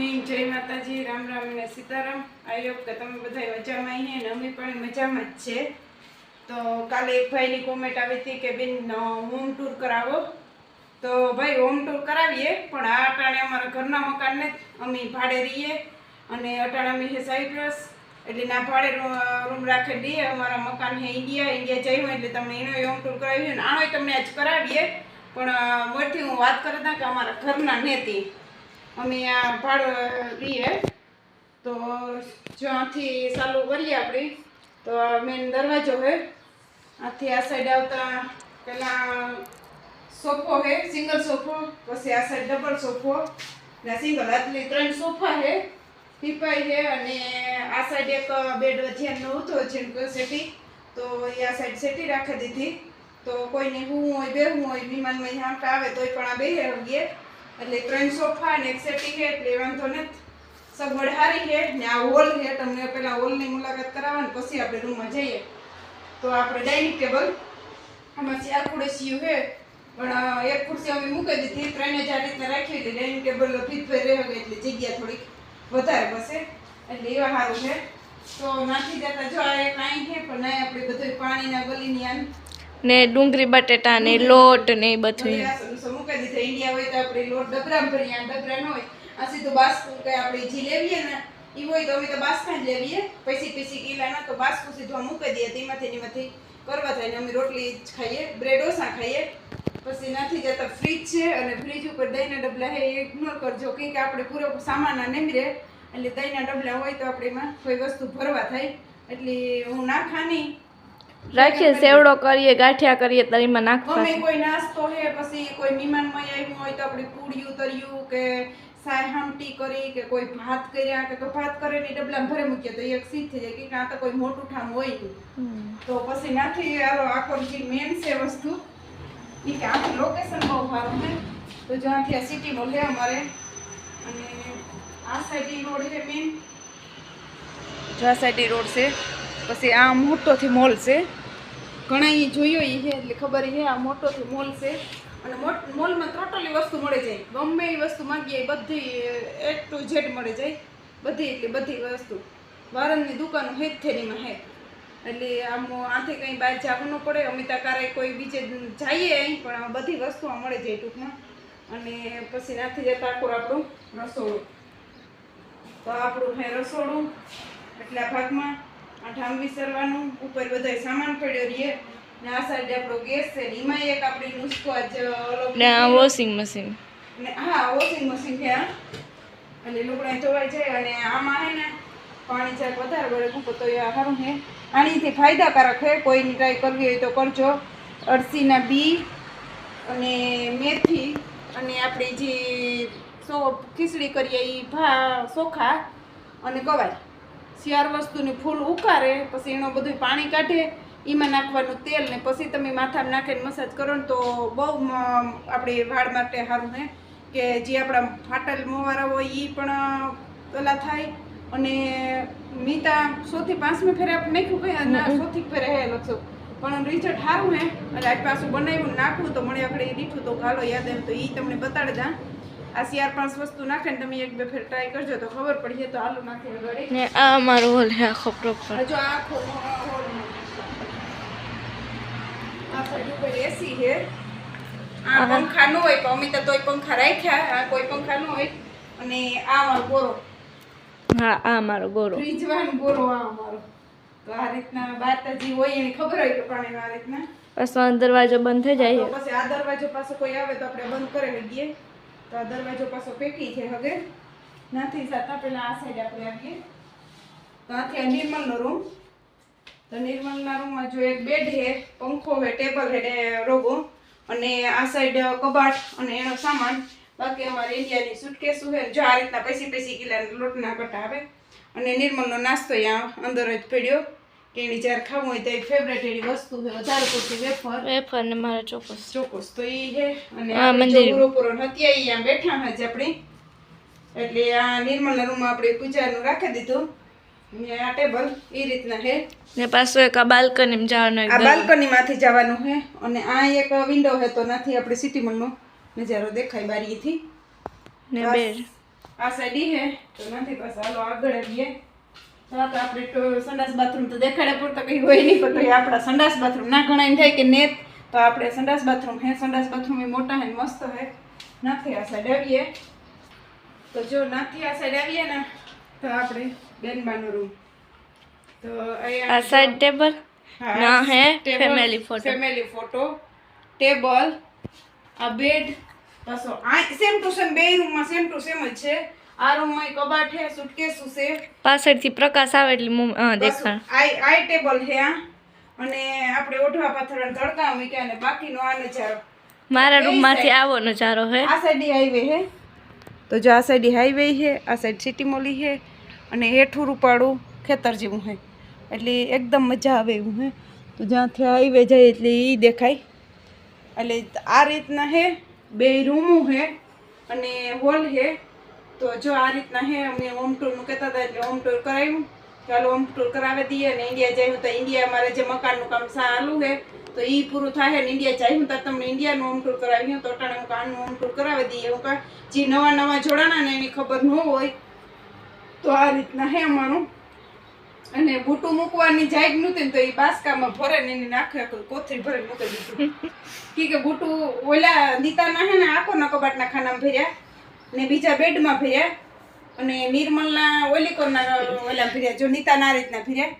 Morning જય માતાજી, રામ રામ અને સીતારામ. આઈ હોપ કે તમે બધા મજામાં આવીએ ને અમે પણ મજામાં જ છે. તો કાલે એક ભાઈની કોમેન્ટ આવી હતી કે, બેન હોમ ટૂર કરાવો. તો ભાઈ હોમ ટૂર કરાવીએ, પણ આ અટાણે અમારા ઘરના મકાનને અમે ભાડે રહીએ અને અટાણે અમે છે સાઇપ્રસ એટલે ના ભાડે રૂમ રાખી દઈએ. અમારા મકાન છે ઇન્ડિયા ઇન્ડિયા હોય એટલે તમને એનો હોમ ટૂર કરાવીએ ને આનો તમને આજ કરાવીએ. પણ મોટી હું વાત કરતા કે અમારા ઘરના નેતી અમે આ ભાડો રહીએ તો જ્યાંથી ચાલુ કરીએ આપણે, તો મેન દરવાજો છે આથી આ સાઈડ આવતા પહેલાં સોફો છે સિંગલ સોફો, પછી આ સાઈડ ડબલ સોફો. ને સિંગલ એટલે ત્રણ સોફા છે પીપાઈ છે અને આ સાઈડ એક બેડ વચ્ચેનો હતો છે સેટી તો એ આ સાઈડ સેટી રાખી દીધી. તો કોઈને હું હોય બેહવું હોય વિમાનમાં હામટા આવે તોય પણ આ બે હગીએ એટલે ત્રણ સોફા ને એક સેટી છે એટલે વાંધો નથી. સગવડ સારી છે ને આ હોલ છે તમને પેલા હોલની મુલાકાત કરાવવા ને પછી આપણે રૂમમાં જઈએ. તો આપણે ડાઇનિંગ ટેબલ આમાં ચાર ખુરશીઓ છે પણ એક ખુરશી અમે મૂકી દીધી ત્રણ હજાર રીતના રાખી હતી ડાઇનિંગ ટેબલ ફીતભાઈ રહે એટલે જગ્યા થોડીક વધારે બસે. એટલે એવા સારું છે. તો નાખી દેતા જો આ એક અહીં છે પણ નહીં આપણે બધું પાણીના ગલીની આમ ને ડુંગળી બટેટા ને લોટ ને બધું ઇન્ડિયા હોય તો આપણે લોટ ડબરામાં ભરીએ આ ડબરા ન હોય. આ સીધું બાસ્કું કે આપણે જે લેવીએ ને એ હોય તો અમે તો બાસકા જ લેવીએ. પૈસી પૈસી કિલા ના તો બાસ્કું સીધું મૂકી દઈએ, તેમાંથી એમાંથી કરવા થાય ને અમે રોટલી જ ખાઈએ, બ્રેડ ઓછા ખાઈએ. પછી નથી જતા, ફ્રીજ છે અને ફ્રીજ ઉપર દહીંના ડબલા હે, એ ઇગ્નોર કરજો. કંઈક આપણે પૂરો સામાન નીમરે એટલે દહીંના ડબલા હોય તો આપણે એમાં કોઈ વસ્તુ ભરવા થાય. એટલે હું ના ખાની. રાખીએ સેવડો કરીએ ગાંઠિયા કરીએ તો એમાં નાખવા ગમે કોઈ નાસ્તો હે પછી કોઈ મહેમાનમાં આવ્યું હોય તો આપણે પૂડિયું તર્યું કે સાય હામટી કરી કે કોઈ ભાત કર્યા કે કોઈ ભાત કરે ને ડબલા ભરે મૂકીએ તો એક સીધ થઈ જાય. કે આ તો કોઈ મોટું ઠામ હોય તો પછી નાથી આરો આખો જે મેન છે વસ્તુ એ કે આખું લોકેશન બહુ સારું છે. તો જ્યાંથી આ સિટી મોલ અમારે. અને આ સાઈડ રોડ છે મેન જો આ સાઈડ રોડ છે. પછી આ મોટોથી મોલ છે. ઘણા એ જોયો એ છે, એટલે ખબર છે આ મોટોથી મોલ છે. અને મોલમાં ટોટલી વસ્તુ મળી જાય. ગમે એ વસ્તુ માગીએ બધી એ ટુ ઝેડ મળી જાય. બધી એટલી બધી વસ્તુ. વારણની દુકાનો હેત થેરીમાં હે. એટલે આમ આથી કંઈ બહાર જવું ન પડે. અમિતા કારે કોઈ બીજે જઈએ અહીં, પણ આ બધી વસ્તુ મળી જાય ટૂંકમાં. અને પછી નાથી જતા આખું આપણું રસોડું. તો આપણું હે રસોડું, એટલા ભાગમાં. આ ઢામ વિસરવાનું. ઉપર બધાય સામાન પડ્યો રહીએ ને આ સાઈડ આપણો ગેસ છે ને એમાં એક આપણી નુસ્ખો આજ ને આ વોશિંગ મશીન ને હા વોશિંગ મશીન છે આ એટલે લુગડા ધોવાઈ જાય અને આમાં હે ને પાણી ચાક વધારે વળે મૂકો તો એ સારું છે. આનીથી ફાયદાકારક છે કોઈની ટ્રાય કરવી હોય તો કરજો. અળસીના બી અને મેથી અને આપણી જે સો ખીચડી કરીએ એ ભા ચોખા અને ગવાય. શિયાળ વસ્તુની ફૂલ ઉકારે પછી એનું બધું પાણી કાઢે એમાં નાખવાનું તેલ ને પછી તમે માથામાં નાખીને મસાજ કરો ને તો બહુ આપણે વાળ માટે સારું ને કે જે આપણા ફાટલ મોવારા હોય એ પણ પેલા થાય. અને મીતા સોથી પાંચમી ફેરે આપણે નાખ્યું ના સોથી ફેરે હે લખશો પણ રિઝલ્ટ સારું હે. એટલે આજ પાછું બનાવ્યું નાખવું તો મને આપણે દીઠું તો ગાલો યાદ આવ્યું તો એ તમને બતાડી દા. આ ચાર પાંચ વસ્તુ નાખે ને તમે એક બે ફેર ટ્રાય કરજો તો ખબર પડી તો આલુ નાખી વગાડી ને આ મારો હોલ હે આખો પ્રોપર હજુ આખો હોલ આ સાઈડ ઉપર એસી છે. આ પંખા ન હોય પણ અમિતા તોય પંખા રાખ્યા આ કોઈ પંખા ન હોય. અને આ મારો ગોરો. હા આ અમારો ગોરો. ફ્રીજવાન ગોરો આ અમારો. તો આ રીતના બાતાજી હોય એને ખબર હોય કે પણ આ રીતના? દરવાજો બંધ થઈ જાય પછી આ દરવાજો પાસે કોઈ આવે તો આપણે બંધ કરી લઈએ તો આ દરવાજો પાછો પેટી છે હવે. નાથી જતા પેલા આ સાઈડ આપણે આવીએ. તો આથી આ નિર્મલનો રૂમ તો નિર્મલના રૂમમાં જો એક બેડ છે, પંખો છે ટેબલ છે રોગો અને આ સાઈડ કબાટ અને એનો સામાન. બાકી અમારે ઇન્ડિયાની સુટકેસો છે. જો આ રીતના પૈસી પૈસી કિલા લોટના કટા આવે. અને નિર્મલનો નાસ્તો અહીંયા અંદર જ પડ્યો. કે એની જ્યારે ખાવું હોય તો એક ફેવરેટ એની વસ્તુ છે વધારે પૂરતી વેફર. વેફર ને મારા ચોક્કસ. ચોક્કસ. તો એ છે અને આ મંદિર. પૂરો નથી નથી આમ બેઠા જ આપણે. એટલે આ નિર્મલના રૂમમાં આપણે પૂજાનું રાખી દીધું. ને આ ટેબલ એ રીતના છે. ને પાછો એક આ બાલ્કની જવાનો આ દરવાજો. બાલ્કની માંથી જવાનું છે અને આ એક વિન્ડો છે તો નાથી આપણે સિટી મોલનો નજારો દેખાય બારીથી. ને બસ. આ સાઈડ હે તો નથી બસ હાલો આગળ આવીએ. આ તો આપણે સંડાસ બાથરૂમ તો દેખાડે પૂરતો કંઈ હોય નહીં પણ તોય આપણા સંડાસ બાથરૂમ. ના ઘણા એમ થાય કે નેત તો આપણે સંડાસ બાથરૂમ હે સંડાસ બાથરૂમ એ મોટા હે મસ્ત હે. નાથી આ સાઈડ આવીએ. તો જો નાથી આ સાઈડ આવીએ ને તો આપણે બેનબાનો રૂમ તો આ સાઈડ ટેબલ હા, ના હે family photo family photo table આ બેડ બસો આ સેમ ટુ સેમ બે રૂમમાં સેમ ટુ સેમ જ છે. આ રૂમમાં કબાટ છે સુટકેસ છે. પાછળથી પ્રકાશ આવે એટલે હા દેખાણ. આઈ આ ટેબલ છે આ. અને આપણે ઓઢવા પાથરણ તડકા મૂક્યા અને બાકીનો આ નજારો મારા રૂમમાંથી આવો નજારો હે. આ સાઈડ હાઈવે છે. તો જો આ સાઈડ હાઈવે છે આ સાઈડ સિટી મોલી છે. અને હેઠું રૂપાળું ખેતર જેવું છે. એટલે એકદમ મજા આવે એવું છે. તો જ્યાંથી હાઈવે જાય એટલે એ દેખાય. એટલે આ રીતના છે બે રૂમો છે અને હોલ છે. તો જો આ રીતના હે અમે હોમ ટૂરનું કહેતા હતા એટલે હોમ ટૂર કરાવ્યું ચાલો હોમ ટૂર કરાવી દઈએ અને ઇન્ડિયા જયું તો ઇન્ડિયા મારે જે મકાનનું કામ ચાલુ હે તો એ પૂરું થાય ને ઇન્ડિયા જયું તો તમને ઇન્ડિયાનું હોમ ટૂર કરાવ્યું તો અટાણે હું કાનનું હોમ ટૂર કરાવી દઈએ. હું કા જે નવા નવા જોડાણા ને એની ખબર ન હોય તો આ રીતના હે અમારું. અને બૂટું મૂકવાની જાગ નહોતી ને તો એ બાસકામાં ભરે ને એને નાખે કોથરી ભરે મૂકી દીધું. કી કે બૂટું ઓલા દીતાના હે ને આખો ના કબાટના ખાનામાં ભર્યા. ને બીજા બેડમાં ભર્યા અને નિર્મલના ઓલી કોરના ઓલા ફર્યા જો નીતાના આ રીતના ફર્યા.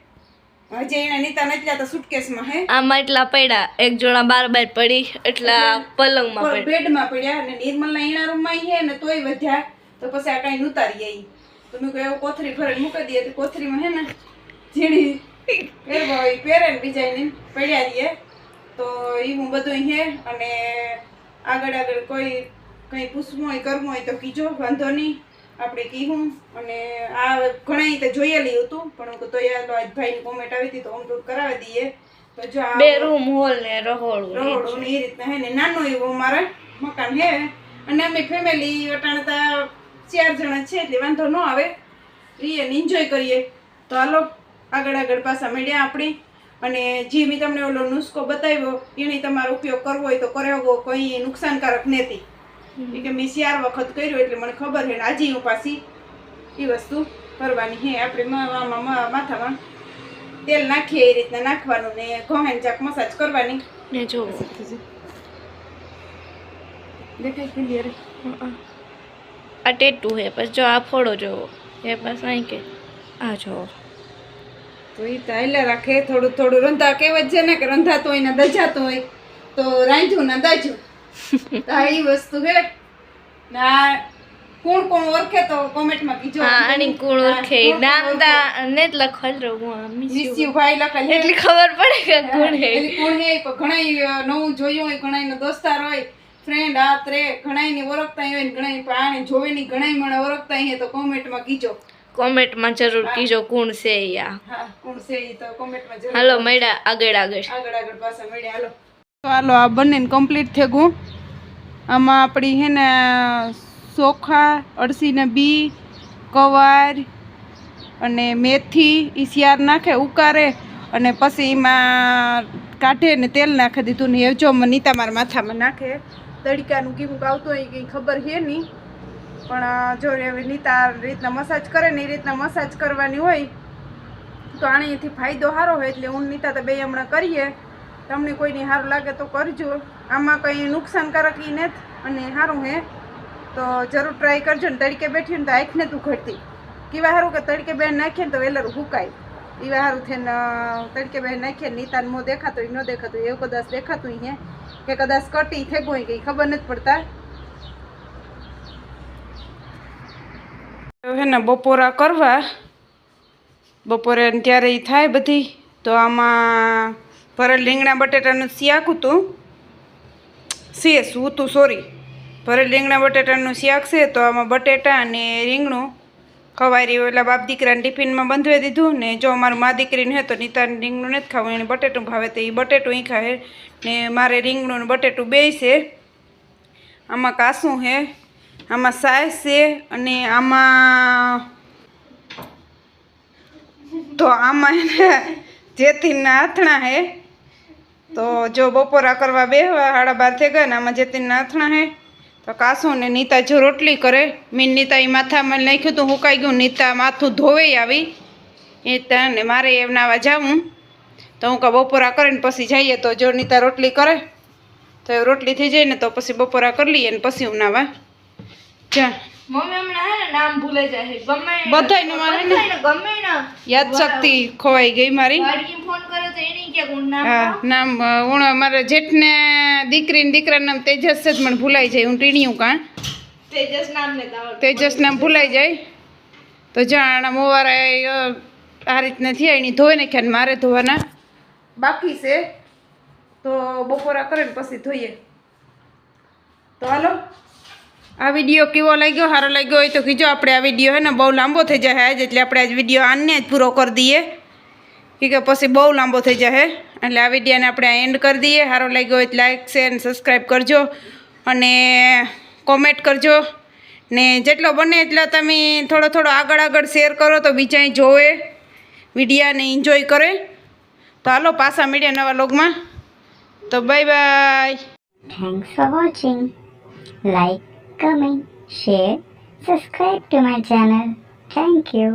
હજી એને નીતા નથી તો સુટકેસમાં હે. આમાં એટલા પડ્યા. એક જોડા બાર બાર પડી એટલા પલંગમાં પડ્યા. પડી બેડમાં પડ્યા અને નિર્મલના એના રૂમમાં હે ને તોય વધ્યા. તો પછી આ કાંઈ ઉતારી આવી તો મેં કહ્યું કોથરી ભરે મૂકી દઈએ તો કોથરીમાં હે ને ઝીણી પહેરવા હોય પહેરે ને બીજા એને પડ્યા દઈએ તો એવું બધું હે અને આગળ આગળ કોઈ કંઈ પૂછવું હોય કરવું હોય તો કીજો વાંધો નહીં. આપણે કીધું અને આ ઘણા તો જોયેલી હતું પણ તો યાર આજ ભાઈની કોમેન્ટ આવી હતી તો હોમ ટૂર કરાવી દઈએ. તો જો આ બે રૂમ હોલ ને રહોળું રહોળું એ રીતના હે ને નાનું એવું અમારે મકાન હે. અને અમે ફેમિલી વટાણતા ચાર જણા છે એટલે વાંધો ન આવે. રહીએ ને એન્જોય કરીએ. તો હાલો આગળ આગળ પાછા મળ્યા આપણી. અને જે મેં તમને ઓલો નુસ્ખો બતાવ્યો એને તમારો ઉપયોગ કરવો હોય તો કર્યો કોઈ નુકસાનકારક નથી. એ કે મેં ચાર વખત કર્યું એટલે મને ખબર છે આજે હું પાછી એ વસ્તુ કરવાની હે. આપણે માથામાં તેલ નાખીએ એ રીતના નાખવાનું ને ઘોહેન ચાક મસાજ કરવાની. ને જો. દેખાય ક્લિયર આ ટેટુ હે પછી જો આ ફોડો જોવો એ બસ અહીં કે. આ જો. તો એ તાયલા રાખે થોડું થોડું રંધા કહેવત છે ને કે રંધાતું હોય ને દજાતું હોય તો રાંધ્યું ને દજ્યું. તો આ વસ્તુ હે. ના કોણ કોણ ઓળખે તો કોમેન્ટમાં કીજો. હા આની કુણ ઓળખે? નામ? તા ને જ લખલ રહું મિસ મિસ્યુ ભાઈ લખલ એટલી ખબર પડે કે કોણ હે. કોણ હે પણ ઘણાય નવું જોયું હોય ઘણાય દોસ્તાર હોય ફ્રેન્ડ આ ત્રે ઘણાય ને ઓળખતા હોય ને ઘણાય પણ આને જોવે ની ઘણાય મને ઓળખતા હે તો કોમેન્ટમાં કીજો. કોમેન્ટમાં જરૂર કીજો કોણ છે યા હા કોણ છે ઈ તો કોમેન્ટમાં જરૂર હાલો મળ્યા આગળ આગળ. આગળ આગળ પાછા મળ્યા હાલો. તો હાલો, આ બંને કમ્પ્લીટ થઈ ગયું આમાં આપણી હે ને ચોખા અળસીના બી, કવાર અને મેથી એ શિયાર નાખે, ઉકારે અને પછી એમાં કાઢે ને તેલ નાખી દીધું ને એ જો નીતા મારા માથામાં નાખે. તડકાનું કેવું આવતું હોય કંઈ ખબર છે નહીં. પણ જો નીતા રીતના મસાજ કરે ને એ રીતના મસાજ કરવાની હોય તો આણીથી ફાયદો સારો હોય એટલે હું નીતા તો બે હમણાં કરીએ. તમને કોઈને સારું લાગે તો કરજો. આમાં કંઈ નુકસાનકારક એ નથી. અને સારું હે. તો જરૂર ટ્રાય કરજો ને તડકે બેઠી ને તો આંખને તું ઘટતી કેવા સારું કે તડકે બેન નાખીએ ને તો વેલર હુકાય. એવા સારું થઈને તડકે બેન નાખીએ ને મો દેખાતો ન દેખાતું એવું કદાચ દેખાતું હોય કે કદાચ કટી થઈ ગઈ કંઈ ખબર નથી પડતા. હે ને બપોરા કરવા. બપોરે ત્યારે થાય બધી. તો આમાં ભરેલ રીંગણા બટેટાનું શાક હતું શેષ હતું સોરી ભરેલ રીંગણા બટેટાનું શાક છે તો આમાં બટેટા અને રીંગણું ખવારી ઓલા બાપ દીકરાને ટિફિનમાં બંધવી દીધું ને જો અમારું મા દીકરીને હે તો નીતાને રીંગણું નથી ખાવું એને બટેટું ભાવે તો એ બટેટું એ ખાય ને મારે રીંગણું બટેટું બે છે આમાં કાસું છે આમાં સાય છે અને આમાં તો આમાં એને જેતીનના આથણા હે તો જો બપોરા કરવા બેહવા હાડા બાર થઈ ગયા ને આમાં જેતીનના નાથણા હે તો તો ને નીતા જો રોટલી કરે મીન નીતા એ માથામાં નાખ્યું તું હુકાઈ ગયું નીતા માથું ધોવે આવી. એ ને મારે એમ નાવા જાવું. તો હું કાં બપોરા કરીને પછી જઈએ તો જો નીતા રોટલી કરે તો એ રોટલી થઈ જાય ને તો પછી બપોરા કરી લઈએ ને પછી હું નાવા. જા. ને યાદ શક્તિ ખોવાઈ ગઈ મારી. નામ હા મારા જેઠને દીકરી ને દીકરાનું નામ તેજસ જ મને ભૂલાઈ જાય હું ટીણિયું કાં? તેજસ નામ ને તેજસ નામ ભૂલાઈ જાય. તો જાણ મોવારે આ રીતના થયા એની ધોઈ નાખ્યા મારે ધોવાના બાકી છે. તો બપોરા કરે ને પછી ધોઈએ. તો હાલો આ વીડિયો કેવો લાગ્યો સારો લાગ્યો હોય તો કીજો આપણે આ વીડિયો હે ને બહુ લાંબો થઈ જાય આજ એટલે આપણે આજ વીડિયો આને જ પૂરો કરી દઈએ. કે પછી બહુ લાંબો થઈ જાય એટલે આ વિડીયાને આપણે એન્ડ કરી દઈએ. સારો લાગ્યો હોય તો લાઈક શેર અને સબસ્ક્રાઈબ કરજો. અને કોમેન્ટ કરજો. ને જેટલો બને એટલો તમે થોડો થોડો આગળ આગળ શેર કરો તો બીજા જોવે. વિડીયાને એન્જોય કરે. તો હાલો પાછા મળ્યા નવા લોગમાં તો bye bye thanks for watching like comment share subscribe to my channel thank you.